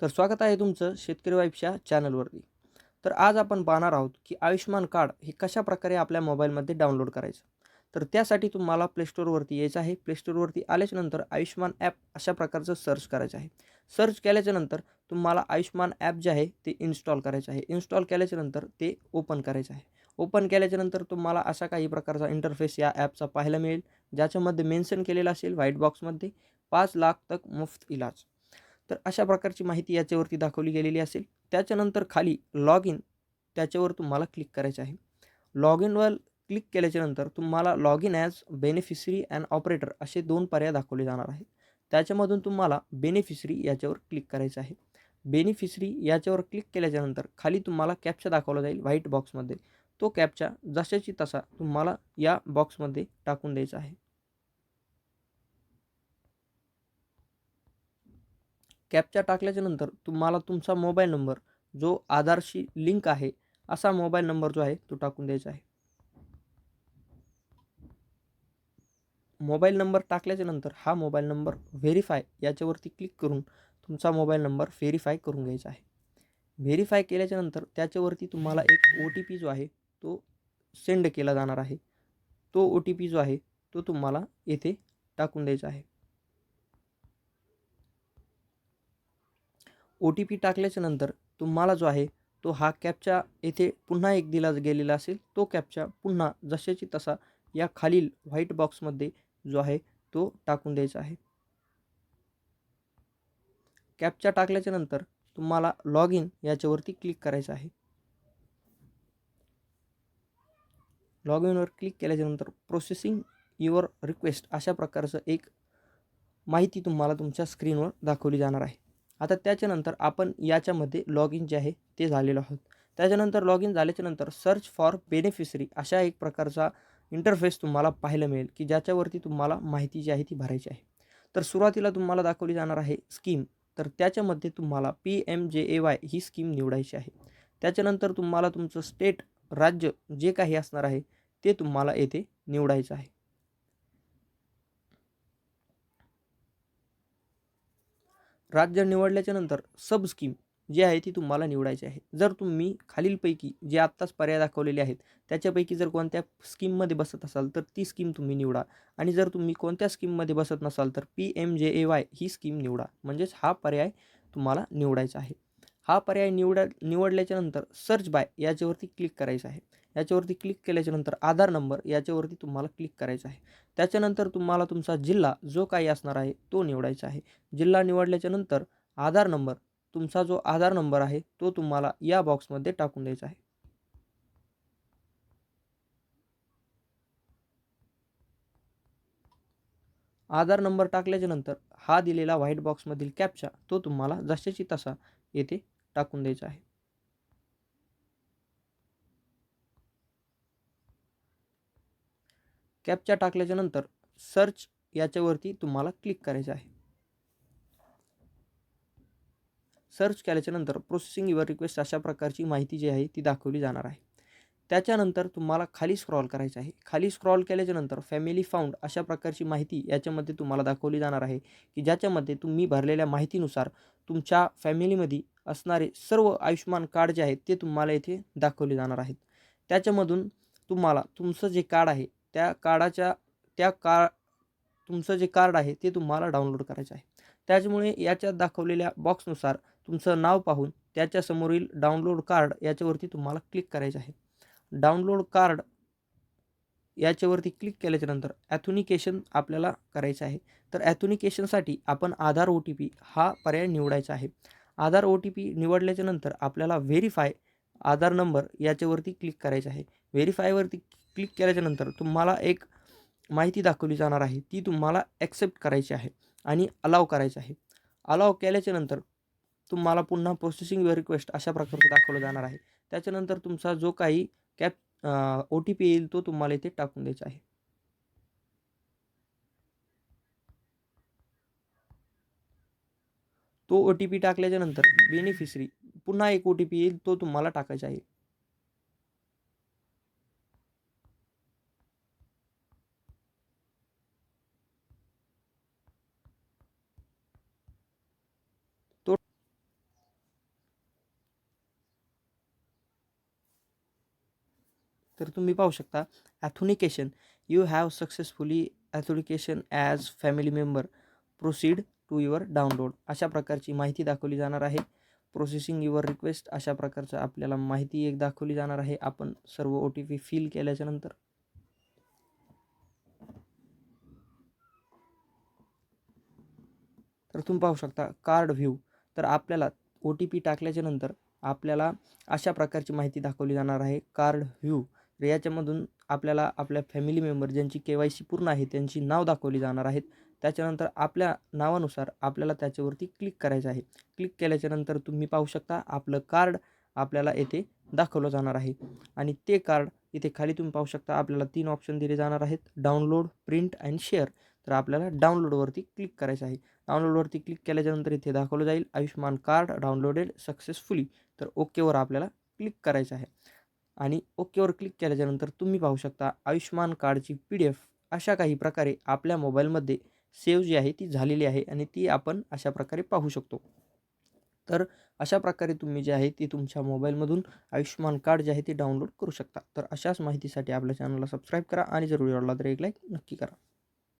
तर स्वागत आहे तुमचं शेतकरी वाईफच्या चॅनलवरती. तर आज आपण पाहणार आहोत की आयुष्यमान कार्ड हे कशा प्रकारे आपल्या मोबाईलमध्ये डाउनलोड करायचं? तर त्यासाठी तुम्हाला प्लेस्टोरवरती यायचं आहे. प्लेस्टोरवरती आल्याच्यानंतर आयुष्यमान ॲप अशा प्रकारचं सर्च करायचं आहे. सर्च केल्याच्यानंतर तुम्हाला आयुष्यमान ॲप जे आहे ते इन्स्टॉल करायचं आहे. इन्स्टॉल केल्याच्यानंतर ते ओपन करायचं आहे. ओपन केल्याच्यानंतर तुम्हाला अशा काही प्रकारचा इंटरफेस या ॲपचा पाहायला मिळेल ज्याच्यामध्ये मेन्शन केलेलं असेल व्हाईट बॉक्समध्ये पाच लाख तक मुफ्त इलाज. तर अशा प्रकारची माहिती याच्यावरती दाखवली गेलेली असेल. त्याच्यानंतर खाली लॉग इन त्याच्यावर तुम्हाला क्लिक करायचं आहे. लॉग इनवर क्लिक केल्याच्यानंतर तुम्हाला log in as beneficiary and operator असे दोन पर्याय दाखवले जाणार आहेत. त्याच्यामधून तुम्हाला बेनिफिशरी याच्यावर क्लिक करायचं आहे. बेनिफिशरी याच्यावर क्लिक केल्याच्यानंतर खाली तुम्हाला कॅपचा दाखवला जाईल व्हाईट बॉक्समध्ये तो कॅप्चा जशाची तसा तुम्हाला या बॉक्समध्ये टाकून द्यायचा आहे. कॅपच्या टाकल्याच्यानंतर तुम्हाला तुमचा मोबाईल नंबर जो आधारशी लिंक आहे असा मोबाईल नंबर जो आहे तो टाकून द्यायचा आहे. मोबाईल नंबर टाकल्याच्यानंतर हा मोबाईल नंबर व्हेरीफाय याच्यावरती क्लिक करून तुमचा मोबाईल नंबर व्हेरीफाय करून घ्यायचा आहे. व्हेरीफाय केल्याच्यानंतर त्याच्यावरती तुम्हाला एक ओ टी पी जो आहे तो सेंड केला जाणार आहे. तो ओ टी पी जो आहे तो तुम्हाला येथे टाकून द्यायचा आहे. ओ टी पी टाकल्याच्या नंतर तुम्हाला जो आहे तो हा कॅपचा येथे पुन्हा एक दिला गेलेला असेल तो कॅपचा पुन्हा जशाची तसा या खालील व्हाईट बॉक्समध्ये जो आहे तो टाकून द्यायचा आहे. कॅपचा टाकल्याच्या नंतर तुम्हाला लॉग इन याच्यावरती क्लिक करायचं आहे. लॉग इनवर क्लिक केल्याच्यानंतर प्रोसेसिंग युअर रिक्वेस्ट अशा प्रकारचं एक माहिती तुम्हाला तुमच्या स्क्रीनवर दाखवली जाणार आहे. आता त्याच्यानंतर आपण याच्यामध्ये लॉग इन जे आहे ते झालेलो आहोत. त्याच्यानंतर लॉग इन झाल्याच्यानंतर सर्च फॉर बेनिफिशरी अशा एक प्रकारचा इंटरफेस तुम्हाला पाहायला मिळेल की ज्याच्यावरती तुम्हाला माहिती जी आहे ती भरायची आहे. तर सुरुवातीला तुम्हाला दाखवली जाणार आहे स्कीम तर त्याच्यामध्ये तुम्हाला पी एम जे ए वाय ही स्कीम निवडायची आहे. त्याच्यानंतर तुम्हाला तुमचं स्टेट राज्य जे काही असणार आहे ते तुम्हाला येथे निवडायचं आहे. राज्य निवडल्याच्या नंतर सब स्कीम जी आहे ती तुम्हाला निवडायची आहे. जर तुम्ही खालीलपैकी जे आत्ताच पर्याय दाखवलेले आहेत त्याच्यापैकी जर कोणत्या स्कीममध्ये बसत असाल तर ती स्कीम तुम्ही निवडा. आणि जर तुम्ही कोणत्या स्कीममध्ये बसत नसाल तर पी एम जे ए वाय ही स्कीम निवडा. म्हणजेच हा पर्याय तुम्हाला निवडायचा आहे. हा पर्याय निवडा निवडल्याच्यानंतर सर्च बाय याच्यावरती क्लिक करायचं आहे. याच्यावरती क्लिक केल्याच्यानंतर आधार नंबर याच्यावरती तुम्हाला क्लिक करायचा आहे. त्याच्यानंतर तुम्हाला तुमचा जिल्हा जो काही असणार आहे तो निवडायचा आहे. जिल्हा निवडल्याच्यानंतर आधार नंबर तुमचा जो आधार नंबर आहे तो तुम्हाला या बॉक्समध्ये टाकून द्यायचा आहे. आधार नंबर टाकल्याच्यानंतर हा दिलेला व्हाईट बॉक्समधील कॅपचा तो तुम्हाला जशाची तसा येथे टाकून द्यायचं आहे. कॅपच्या टाकल्याच्या नंतर सर्च याच्यावरती तुम्हाला क्लिक करायचं आहे. सर्च केल्याच्यानंतर प्रोसेसिंग युअर रिक्वेस्ट अशा प्रकारची माहिती जी आहे ती दाखवली जाणार आहे. त्याच्यानंतर तुम्हाला खाली स्क्रॉल करायचं आहे. खाली स्क्रॉल केल्याच्यानंतर फॅमिली फाउंड अशा प्रकारची माहिती याच्यामध्ये तुम्हाला दाखवली जाणार आहे की ज्याच्यामध्ये तुम्ही भरलेल्या माहितीनुसार तुमच्या फॅमिलीमध्ये असणारे सर्व आयुष्यमान कार्ड जे आहेत ते तुम्हाला इथे दाखवले जाणार आहेत. त्याच्यामधून तुम्हाला तुमचं जे कार्ड आहे त्या कार्डाच्या त्या का तुमचं जे कार्ड आहे ते तुम्हाला डाउनलोड करायचं आहे. त्याच्यामुळे याच्यात दाखवलेल्या बॉक्सनुसार तुमचं नाव पाहून त्याच्यासमोरील डाउनलोड कार्ड याच्यावरती तुम्हाला क्लिक करायचं आहे. डाउनलोड कार्ड याच्यावरती क्लिक केल्याच्यानंतर ॲथुनिकेशन आपल्याला करायचं आहे. तर ॲथुनिकेशनसाठी आपण आधार ओ टी पी हा पर्याय निवडायचा आहे. आधार ओ टी पी निवडल्याच्यानंतर आपल्याला व्हेरीफाय आधार नंबर याच्यावरती क्लिक करायचं आहे. व्हेरीफायवरती क्लिक केल्याच्यानंतर तुम्हाला एक माहिती दाखवली जाणार आहे. ती तुम्हाला ॲक्सेप्ट करायची आहे आणि अलाव करायचं आहे. अलाव केल्याच्यानंतर तुम्हाला पुन्हा प्रोसेसिंग रिक्वेस्ट अशा प्रकारचं दाखवलं जाणार आहे. त्याच्यानंतर तुमचा जो काही कॅप ओ टी पी येईल तो तुम्हाला इथे टाकून द्यायचा आहे. तो ओ टी पी टाकल्याच्यानंतर बेनिफिशरी पुन्हा एक ओ टी पी येईल तो तुम्हाला टाकायचा आहे. तर तुम्ही पाहू शकता authentication you have successfully authentication as family member proceed to your download अशा प्रकारची माहिती दाखवली जाणार आहे. प्रोसेसिंग युअर रिक्वेस्ट अशा प्रकारचं आपल्याला माहिती एक दाखवली जाणार आहे. आपण सर्व ओ टी पी फिल केल्याच्यानंतर तर तुम्ही पाहू शकता कार्ड व्ह्यू तर आपल्याला ओ टी पी टाकल्याच्यानंतर आपल्याला अशा प्रकारची माहिती दाखवली जाणार आहे. कार्ड व्ह्यू तर याच्यामधून आपल्याला आपल्या फॅमिली मेंबर ज्यांची के वाय सी पूर्ण आहे त्यांची नाव दाखवली जाणार आहेत. त्याच्यानंतर आपल्या नावानुसार आपल्याला त्याच्यावरती क्लिक करायचं आहे. क्लिक केल्याच्यानंतर तुम्ही पाहू शकता आपलं कार्ड आपल्याला येथे दाखवलं जाणार आहे. आणि ते कार्ड इथे खाली तुम्ही पाहू शकता आपल्याला तीन ऑप्शन दिले जाणार आहेत. डाउनलोड प्रिंट अँड शेअर तर आपल्याला डाउनलोडवरती क्लिक करायचं आहे. डाउनलोडवरती क्लिक केल्याच्यानंतर इथे दाखवलं जाईल आयुष्यमान कार्ड डाउनलोडेड सक्सेसफुली तर ओकेवर आपल्याला क्लिक करायचं आहे. आणि ओकेवर क्लिक केल्याच्यानंतर तुम्ही पाहू शकता आयुष्यमान कार्डची पी डी एफ अशा काही प्रकारे आपल्या मोबाईलमध्ये सेव्ह जी आहे ती झालेली आहे आणि ती आपण अशा प्रकारे पाहू शकतो. तर अशा प्रकारे तुम्ही जे आहे ती तुमच्या मोबाईलमधून आयुष्यमान कार्ड जे आहे ते डाउनलोड करू शकता. तर अशाच माहितीसाठी आपल्या चॅनलला सबस्क्राईब करा आणि जरूर आवडला तर एक लाईक नक्की करा.